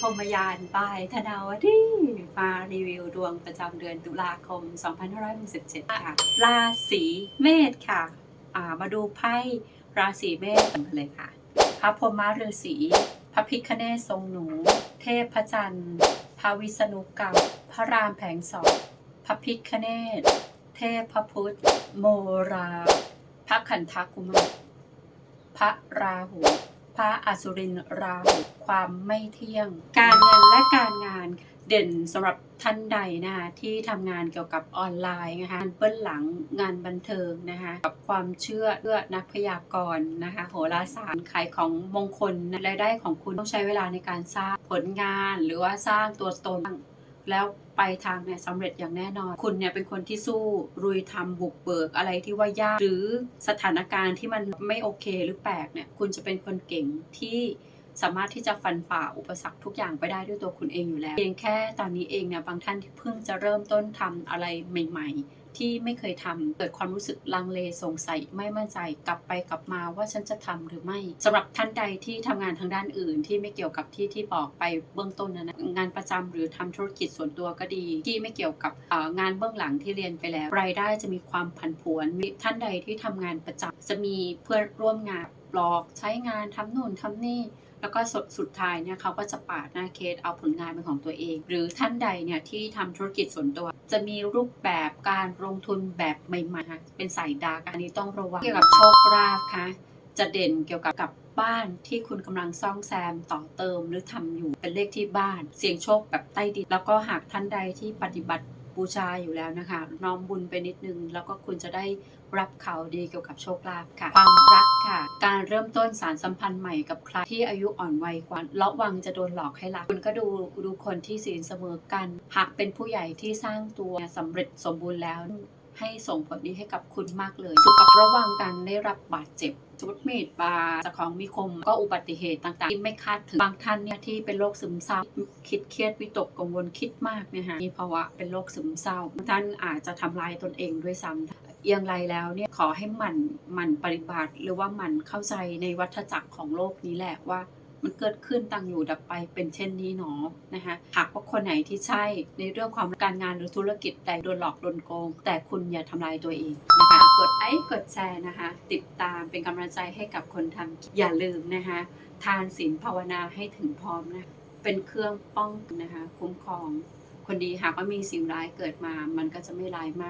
พรมยานบายธนาวดีมารีวิวดวงประจำเดือนตุลาคม 2567 ค่ะ ราศีเมษค่ะามาดูไพ่ราศีเมษกันเลยค่ะ พระพรหมฤาษีพระพิคเนศทรงหนู เทพพระจันทร์พระวิษณุกรรมพระรามแผงสองพระพิคเนศเทพพระพุทธ โมรา พระขันธกุมารพระราหู ระอสุรินราหูความไม่เที่ยง การเงินและการงานเด่นสำหรับท่านใดนะคะที่ทำงานเกี่ยวกับออนไลน์นะคะงานเบื้องหลังงานบันเทิงนะคะกับความเชื่อเพื่อนักพยากรณ์นะคะโหราศาสตร์ขายของมงคลรายได้ของคุณต้องใช้เวลาในการสร้างผลงาน หรือว่าสร้างตัวตน แล้วไปทางเนี่ยสำเร็จอย่างแน่นอน คุณเนี่ยเป็นคนที่สู้รุยทำบุกเบิกอะไรที่ว่ายาก หรือสถานการณ์ที่มันไม่โอเคหรือแปลกเนี่ยคุณจะเป็นคนเก่งที่สามารถที่จะฟันฝ่าอุปสรรคทุกอย่างไปได้ด้วยตัวคุณเองอยู่แล้ว เพียงแค่ตอนนี้เองเนี่ยบางท่านที่เพิ่งจะเริ่มต้นทำอะไรใหม่ ๆ ที่ไม่เคยทำเกิดความรู้สึกลังเลสงสัยไม่มั่นใจกลับไปกลับมาว่าฉันจะทำหรือไม่สำหรับท่านใดที่ทำงานทางด้านอื่น ที่ไม่เกี่ยวกับที่ที่บอกไปเบื้องต้นนะงานประจำหรือทำธุรกิจส่วนตัวก็ดี ที่ไม่เกี่ยวกับงานเบื้องหลังที่เรียนไปแล้ว รายได้จะมีความผันผวนท่านใดที่ทำงานประจำจะมีเพื่อนร่วมงาน หลอกใช้งานทำนู่นทำนี่ แล้วก็สุดสุดท้ายเนี่ยเขาก็จะปาดหน้าเคสเอาผลงานเป็นของตัวเอง หรือท่านใดเนี่ยที่ทำธุรกิจส่วนตัว จะมีรูปแบบการลงทุนแบบใหม่ๆค่ะเป็นสายดาร์กอันนี้ต้องระวังเกี่ยวกับโชคลาภค่ะจะเด่นเกี่ยวกับกับบ้านที่คุณกำลังซ่อมแซมต่อเติมหรือทำอยู่เป็นเลขที่บ้าน เสี่ยงโชคแบบใต้ดินแล้วก็หากท่านใดที่ปฏิบัติ บูชาอยู่แล้วนะคะ น้อมบุญไปนิดนึง แล้วก็คุณจะได้รับข่าวดีเกี่ยวกับโชคลาภค่ะ ความรักค่ะ การเริ่มต้นสารสัมพันธ์ใหม่กับใครที่อายุอ่อนวัยกว่าระวังจะโดนหลอกให้รัก คุณก็ดูดูคนที่ศีลเสมอกัน หากเป็นผู้ใหญ่ที่สร้างตัวสำเร็จสมบูรณ์แล้ว ให้ส่งผลดีให้กับคุณมากเลย สุขภาพระวังการได้รับบาดเจ็บสมมติมีดบาจากของมีคมก็อุบัติเหตุต่างๆ ที่ไม่คาดถึงบางท่านเนี่ยที่เป็นโรคซึมเศร้า คิดเครียดวิตกกังวลคิดมากเนี่ยฮะมีภาวะเป็นโรคซึมเศร้าท่านอาจจะทำลายตนเองด้วยซ้ำอย่างไรแล้วเนี่ยขอให้หมันหมันปฏิบัติหรือว่าหมันเข้าใจในวัฏจักรของโลกนี้แหละว่า มันเกิดขึ้นตั้งอยู่ดับไปเป็นเช่นนี้หนอนะคะหากว่าคนไหนที่ใช่ในเรื่องความการงานหรือธุรกิจใดโดนหลอกโดนโกง แต่คุณอย่าทำลายตัวเองนะคะกดไลค์กดแชร์นะคะ ติดตามเป็นกำลังใจให้กับคนทำอย่าลืมนะคะทานศีลภาวนาให้ถึงพร้อมนะเป็นเครื่องป้องนะคะคุ้มครอง คนดีหากว่ามีสิ่งร้ายเกิดมามันก็จะไม่ร้ายมาก